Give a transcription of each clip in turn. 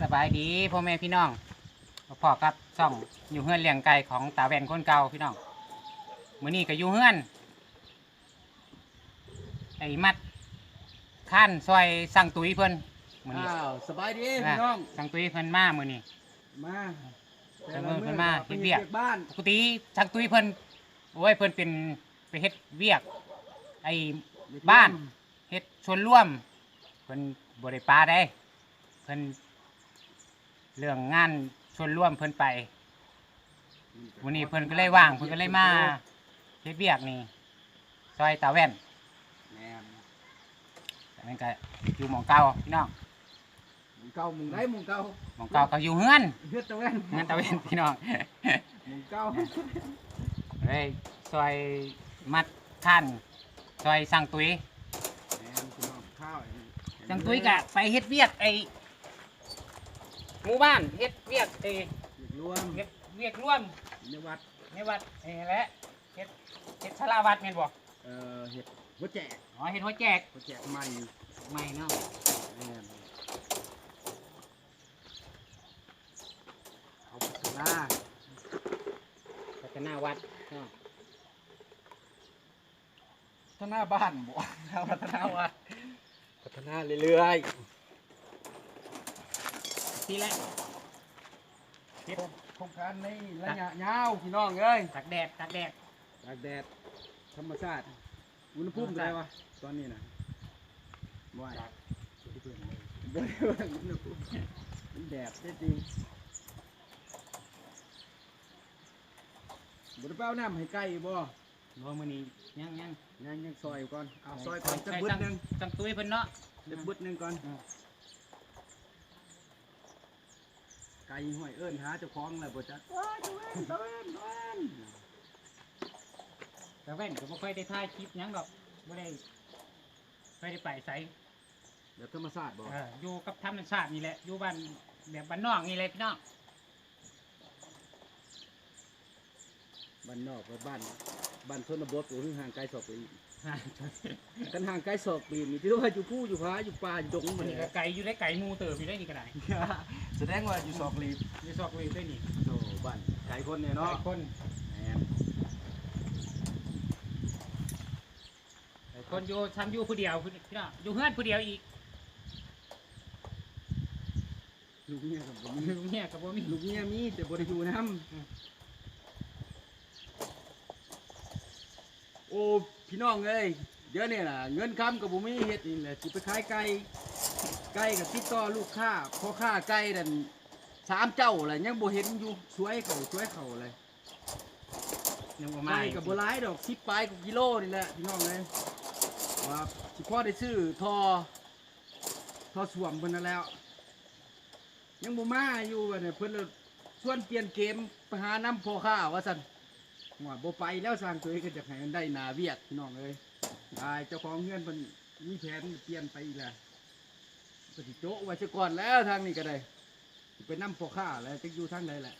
สบายดีพ่อแม่พี่น้องพอกับช่องอยู่เฮือนเลี้ยงไก่ของตาแว่นคนเก่าพี่น้องมื้อนี้ก็อยู่เฮือนไอ้มัดข้านซอยสั่งตุ้ยเพิ่นมื้อนี้อ้าวสบายดีนะพี่น้องสั่งตุ้ยเพิ่นมามื้อนี้มาเพิ่นเพิ่นมาไปเฮ็ดเฮ็ดเวีเวียยกกบ้านปกติสั่งตุ้ยเพิ่นโอ้ยเพิ่นเป็นไปเฮ็ดเวียก ไอ้บ้านเฮ็ดชวนร่วมเพิ่นบ่ได้ปาได้เพิ่น เรื่องงานชวนร่วมเพิ่นไปวันนี้เพิ่นก็เลยว่างเพิ่นก็เลยมาเฮ็ดเวียกนี่ซอยตาแว่นแม่นแต่มันก็อยู่หม่องเก่าพี่น้องหมุงเก่าหมุงได้หมุงเก่าหม่องเก่าก็อยู่เฮือนเฮ็ดตะแว่นเฮือนตาแว่นพี่น้องหมุงเก่าเลยซอยมัดท่านซอยสั่งตุ้ยแม่นพี่น้องข้าวไอ้นี่ สั่งตุ้ยก็ไปเฮ็ดเวียกไอ้ หมู่บ้านเฮ็ดเวียกไอ้เฮ็ดรวมเฮ็ดเวียกร่วมในวัดในวัดนี่แหละเฮ็ดเฮ็ดสาราวัดแม่นบ่เอ่อเฮ็ดหัวแจกอ๋อเฮ็ดหัวแจกหัวแจกใหม่ใหม่เนาะแม่นเอาพัฒนาพัฒนาวัดเนาะพัฒนาบ้านบ่เอาพัฒนาวัดพัฒนาเรื่อย ทีแรกๆเฮ็ดโครงการในระยะยาวพี่น้องเอ้ยตากแดดตากแดดตากแดดธรรมชาติอุณหภูมิเท่าไหร่วะตอนนี้นะว่าจากบ่ได้เบิ่งอุณหภูมิมันแดดได้จริงบ่ได้ไปเอาน้ำให้ไก่บ่โน้มื้อนี้ยังยังยังยังซอยอยู่ก่อนเอาซอยก่อนจักบึดหนึงจังตุ้ยเพิ่นเนาะจักบึดหนึงก่อนไก่ห้อยเอิ้นหาเจ้าของแล้วบ่จักว้ายตะเวนตะเวนตะเวนแต่แว่นก็บ่ค่อยได้ถ่ายคลิปหยังดอกบ่ได้ค่อยได้ไปไสเดี๋ยวธรรมชาติบ่เอออยู่กับธรรมชาตินี่แหละ อยู่บ้านแบบบ้านนอกนี่แหละพี่น้องบ้านนอกกับบ้านบ้านชนบทโอ้ยห่างไกลศอกไปอีก กันห่างไกลศอกปีนี่ที่ว่าอยู่ผู้อยู่ผาอยู่ป่าอยู่ดงมัมันนนี่ก็ไก่อยู่ได้ไก่หมูเติบอยู่ได้นี่ก็ได้แสดงว่าอยู่ศอกลีบอยู่ซอกเวยได้นี่โตบ้านไกลคนเนี่ยหลาเนาะยคนแหมหลายคนอยู่ทำอยู่ผู้เดียวพี่น้องอยู่เฮือนผู้เดียวอีกลูกเมียกับบ่มีลูกเนี่ยก็บ่มีลูกเมียมีแต่บ่ได้อยู่นํโอ้พี่น้องเอ้ยเดี๋ยวนี้น่ะเงินคำกับบ่มีเฮ็ดนี่แหละสิไปขายไก่ไก่กับติดต่อลูกค้าพ่อค้าไก่นั่นสามเจ้าแหละยังบ่เห็นอยู่ช่วยเขาช่วยเขาเลยยังบ่มาไก่กับบัวลายดอกสิบปลายกับกิโลนี่แหละพี่น้องเลยว่าสิพ่อได้ซื้อทอทอสวมเพิ่นนั่นแล้ว ยังบ่มาอยู่ว่าเนี่ยเพิ่นเลยชวนเปลี่ยนเกมไปหาน้ำพอข้าว่าซั่น ว่าบ่ไปแล้วสร้างตัวเองก็จะให้มันได้หนาเวียกพี่น้องเลยตายเจ้าของเงินเพิ่นมีแผนเปลี่ยนไปอีกแล้วก็สิโจ๊ะไว้ซะก่อนแล้วทางนี้ก็ได้สิไปน้ำพอข้าแล้วจะอยู่ทางใดแหละ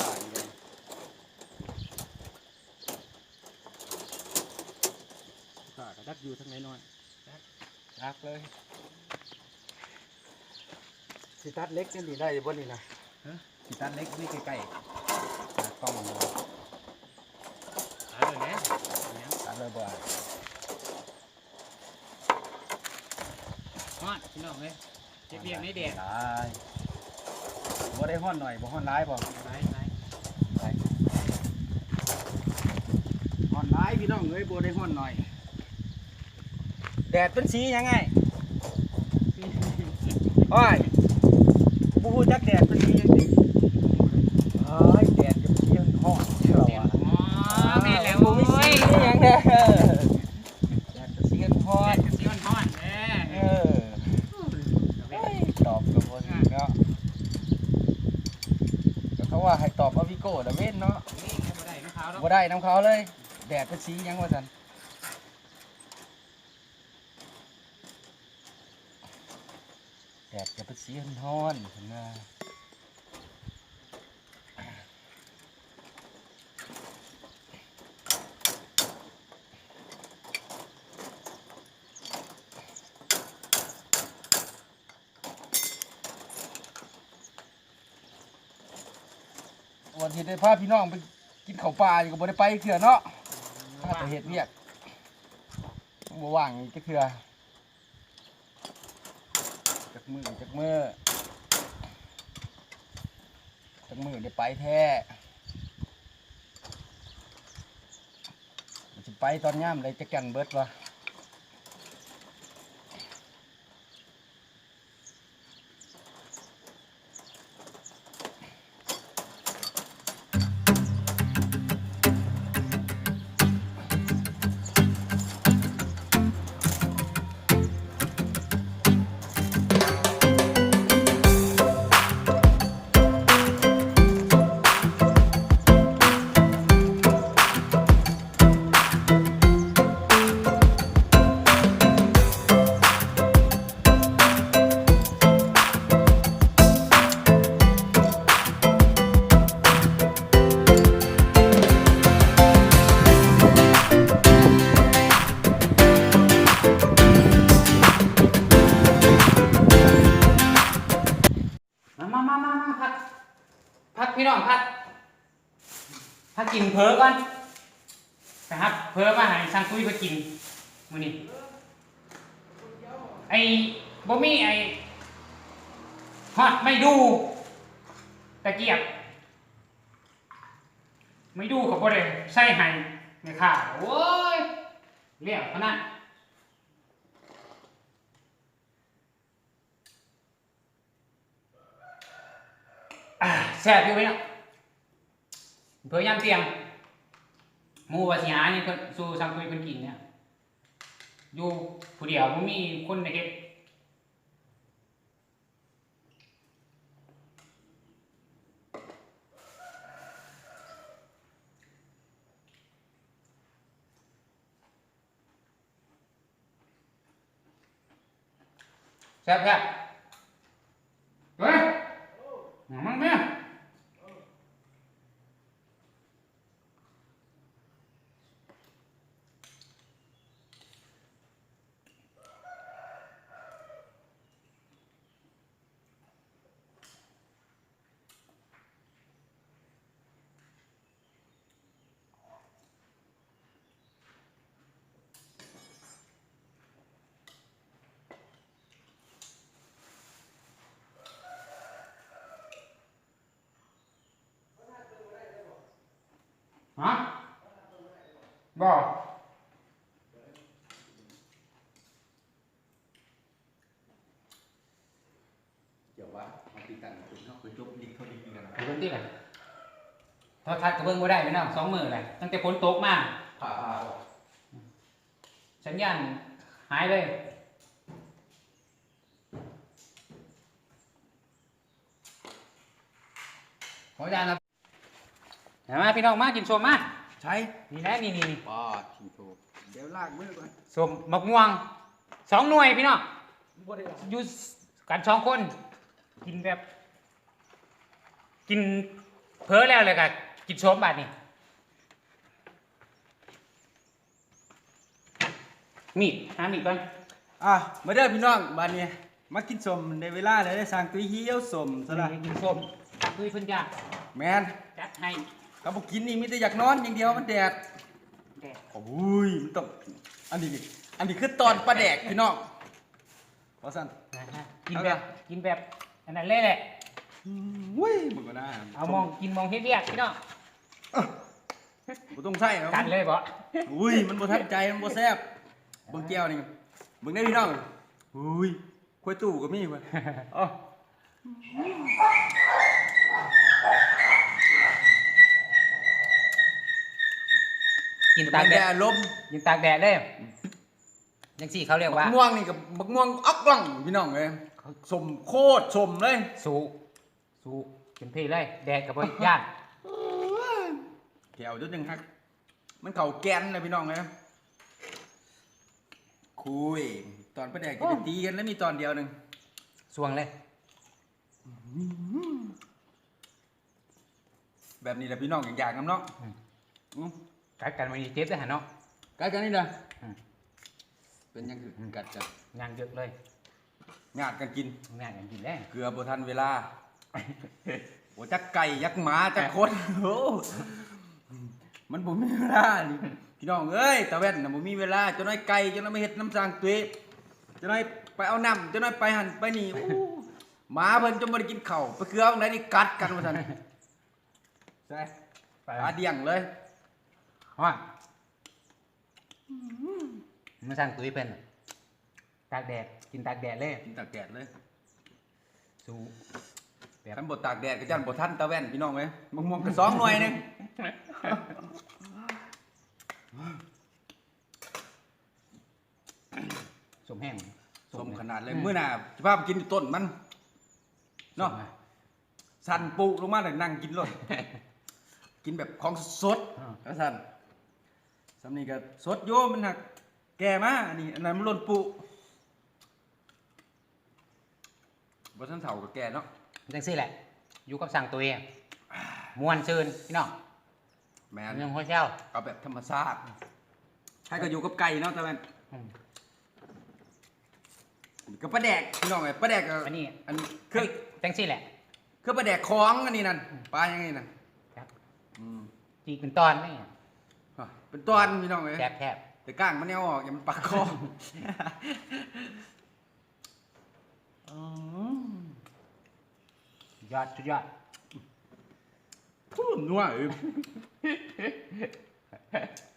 ข้านี่ก็ข้าก็ดักอยู่ทั้งไหนน้อยดักเลยสิตัดเล็กนี่ดีได้บ่นี่นะ สิตัดเล็กนี่ใกล้ๆตัดต้องเอาเลยนะเนี่ยตัดเลยบ่ฮอดพี่น้องเอ้ยเจ็บเบียงในแดดหลายบ่ได้ฮ้อนหน่อยบ่ฮ้อนหลายบ่หลายหลายฮ้อนหลายพี่น้องเอ้ยบ่ได้ฮ้อนหน่อย แดดเป็นสียังไงโอ้ยบ่ฮู้จักแดดเป็นสียังติเอ้ยแดดจะเป็นสีฮ้อนเชื่อ แดด ว่า อ๋อแม่นแล้ว บ่มี โอ้ สี ย นี่หยังแท้แดดจะสีฮ้อแดนดก็สิฮ้อนๆเด้เออเฮ้ยตอบกับบ่ถูกเนาะก็เขาว่าให้ตอบว่าวิโก้ละเว้นเนาะนี่บ่ได้น้ำขาวบ่ได้น้ำเขาเลย แดดเป็นสีหยังว่าซั่นแดดจะเป็นสีฮ้อนๆเห็นว่า อนที่ได้พาพี่น้องไปกินข้าวปลาอยู่ก็บ่ได้ไปเถื่อเนาะข้าแต่เฮ็ดเวียกบ่ว่างจักเถื่อจักมือจักมือจักมือได้ไปแท้มันสิไปตอนย่ามเลยจะกันเบิดวะ กินเพอก่อนนะครับ เพอมาใหาช่างคุยไปกินมือนี้ไอ้บ่มีไอ้ฮอดไม่ดูตะเกียบ ไม่ดูเขาบ่ได้ใส่ให้ไม่ค่าโอ้ยเรียกขนาดอ่าแซ่บอยู่ไหมเนาะ เพื่อยามเตียงหมูว่าสิหานี่เพิ่นสู่สังคุยเพิ่นกินเนี่ยอยู่ผู้เดียวบ่มีคนในเฮ็ดแซ่บแซ่บเฮ้ยมันแม่ ฮะ บ่เดี๋ยวว่าเอาตีกันคุณเนาะคือจบลิงเท่านี้กันนะไปเบิ่งติล่ะโทรทัศน์ก็เบิ่งบ่ได้พี่น้องสองมื้อแหละตั้งแต่ฝนตกมาผ่าผ่าสัญญาณหายเลยขออนุญาตครับเดี๋ยวมาพี่น้องมากินส้มมา ใช้นี่แหละนี่นี่นี่ป้าทีโตเดี๋ยวลากมือก่อนส้มมะม่วงสองหน่วยพี่น้องบ่ได้อยู่กันสองคน กินแบบ กินเพ้อแล้วเลยกะกินส้มบาดนี่มีดหามีดก่อนอะมาเด้อพี่น้องบ้านนี้มากินสมในเวลาเลยได้สั่งตุ้ยเฮี้ยวสมซะละกินส้มคุยเพิ่นยากแมนจัดให้ กับบ่กินนี่มีแต่อยากนอนอย่างเดียวมันแดดแดดโอ้ยมันต้องอันนี้นี่อันนี้คือตอนปลาแดกพี่น้องพอสั่นนะฮะกินแบบกินแบบอันนั้นเลยแหละอุ้ยมึงก็น่าเอามองกินมองเฮ็ดเรียกพี่น้องบ่ต้องใส่หรอกกันเลยบ่อุ้ยมันบ่ทันใจมันบ่แซ่บเบิ่งแก้วนี่เบิ่งได้พี่น้องอุ้ยกล้วยตู้ก็มีเว้ยอ๋อ กินตาตากกแดแดดดลมกินตากแดดเลยยังสี่เขาเรียกบัว่ากม่วงนี่กับบักม่วงอักลังพี่น้องเอ้ยสมโคตรสมเลยสูสูเป็นพี่เลยแดดกับบ่ย่านแก้วจุดหนึงฮักมันเข้าแกนเลยพี่น้องเอ้ยคุยตอนปลาแดกจะไปตีกันแล้วมีตอนเดียวหนึงสวงเลยแบบนี้แหละพี่น้องอย่างอยากน้ำเนาะอืม กัดกันมันเจ็บได้อหะเนาะกัดกันนี่นะอืมเป็นยังคือกัดกันงานเยอะเลยงาดกันกินงานอย่างกินแล้วเกลือบ่ทันเวลาโอ้จักไก่ยักหมาจักคนโอ้มันบ่มีเวลานี่พี่น้องเอ้ยตาแว่นน่ะบ่มีเวลาเจ้าน้อยไก่เจ้าน้อยมาเฮ็ดน้ำสร้างตัวเองเจ้าน้อยไปเอาน้ำเจ้าน้อยไปหั่นไปนี่โอ้หมาเพิ่นจนบ่ได้กินข้าวไปเกลือตรงไหนนี่กัดกันว่าซั่นใช่ไปตาเดี่ยงเลย ว่ามาสร้างตุ้ยเพิ่นน่ะตากแดดกินตากแดดเลยกินตากแดดเลยสู้คันบ่ตากแดดก็จันบ่ทันตาแว่นพี่น้องเอ้ยมะม่วงก็สองหน่วยหนึงสมแห้งสมขนาดเลยมื้อหน้าสิพาไปกินอยู่ต้นมันเนาะสั่นปูลงมาเลยนั่งกินรถกินแบบของสดอ่าก็สั่นสำนี้ก็สดโยมันหักแก่มาอันนี้อันนั้นมันหล่นปุบ่ทันเฒ่าก็แก่เนาะจังซี่แหละ อยู่กับสั่งตัวเองม่วนซื่นพี่น้องแม่อันนนึงหัวเจ้าเอาแบบธรรมชาติให้ก็อยู่กับไก่เนาะแต่แม่นอืมก็ปลาแดกพี่น้องไอ้ปลาแดกก็อันนี้อันคือจังซี่แหละคือปลาแดกของอันนี้นั่นปลายังไงนั่นครับอืมจีกเป็นตอนนี่อะ เป็นตอนพี่น้องเอ้ยแทบแทบแต่ก้างมันเนี่ยออกอย่ามันปักคออืมยอดสุดยอดพูดนัวเออ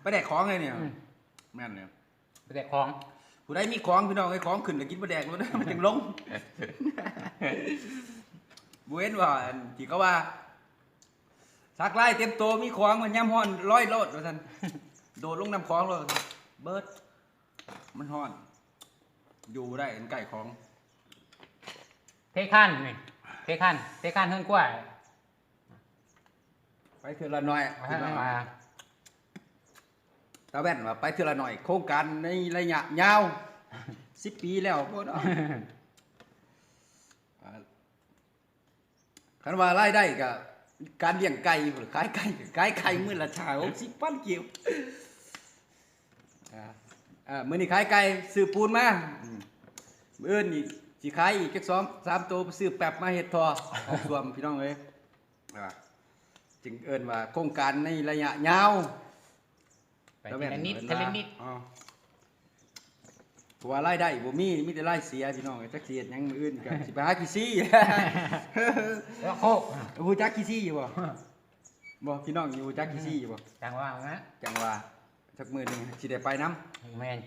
ไปแดกของเลยเนี่ยอืมแม่นเนี่ยไปแต่ของผู้ใดมีของพี่น้องไอ้ของขึ้นก็กินไปแดกมันมันจึงลงบเวนว่าอันที่เขาว่าสักไล่เต็มโตมีของมันย่ำห้อนร้อยโลดว่าท่าน โดดลงน้ำของเลยเบิดมันห้อน อยู่ได้อันไก่ของเทขั้นนี่เทขั้นเทขั้นเฮิรนกว่าไปเทือละหน่อยมาพี่น้องมาตาแว่นว่าไปเทือละหน่อย โครงการในระยะยาวสิบปีแล้วพวกเนาะอ่าคันว่ารายได้ก็การเลี้ยงไก่พุ่นขายไก่ขายไข่มื้อละชา60พันกิโล อ่าอ่ามื้อนี้ขายไก่ซื้อปูนมาอืมมื้ออื่นนี่สิขายอีกจัก2 3ตัวไปซื้อแป๊บมาเฮ็ดทอออกสวมพี่น้องเอ้ยอ่าจึงเอิ้นว่าโครงการในระยะยาวไปทีละนิดตาทีแว่ละนิด อ๋อเพราะว่ารายได้บ่มีมีแต่รายเสียพี่น้องเอ้ยจักสิเฮ็ดหยังมื้ออื่นก็สิไปหาขี้ซี่ แล้วโคกฮู้จักขี้ซี่อยู่บ่บ่พี่น้องอยู่จักขี้ซี่อยู่บ่จังว่านะจังว่า สักมื้อหนึงสิได้ไปนํแมน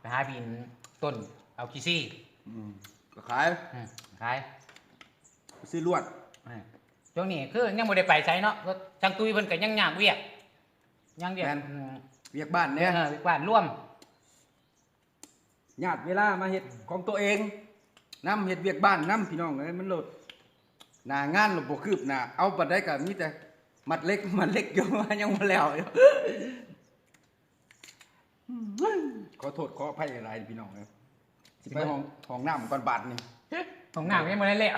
ไปหาบินต้นเอาขี้ซี่อืมก็ขายอืมขายซื้อลวดอ่าช่วงนี้คือยังบ่ได้ไปใช้เนาะก็จังตุยเพิ่นก็ยังยากเวียกยังเวียกอืมเวียกบ้านเอเนี่ยอบ้านร่วม ญาติเวลามาเฮ็ดของตัวเองนํเฮ็ดเวียกบ้านนํพี่น้องเอ้ยมันโลดหน้างานระบบคืบหน้าเอาบัดได้ก็มีแต่มัดเล็กมัดเล็กอยู่ ยังบ่แล้วอยู่ ขอโทษขออภัยหลายๆพี่น้องเอ้ยสิไปห้องห้องน้ำก่อนบาดนี่ของหน้ายังบ่ได้เละ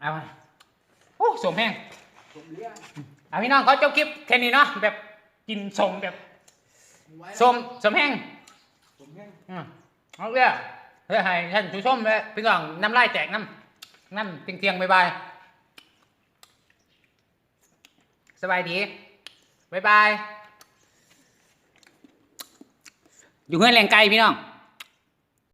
เอามาโอ้สมแห้งเอาพี่น้องเขาจบคลิปแค่นี้เนาะแบบกินสมแบบสมสมแห้งอืมเอาเรื่องเพื่อให้ท่านผู้ชมและพี่น้องน้ำลายแตกน้ำน้ำเตียงๆบายบายสบายดี บายบาย อยู่เพื่อนแรงไกลพี่น้อง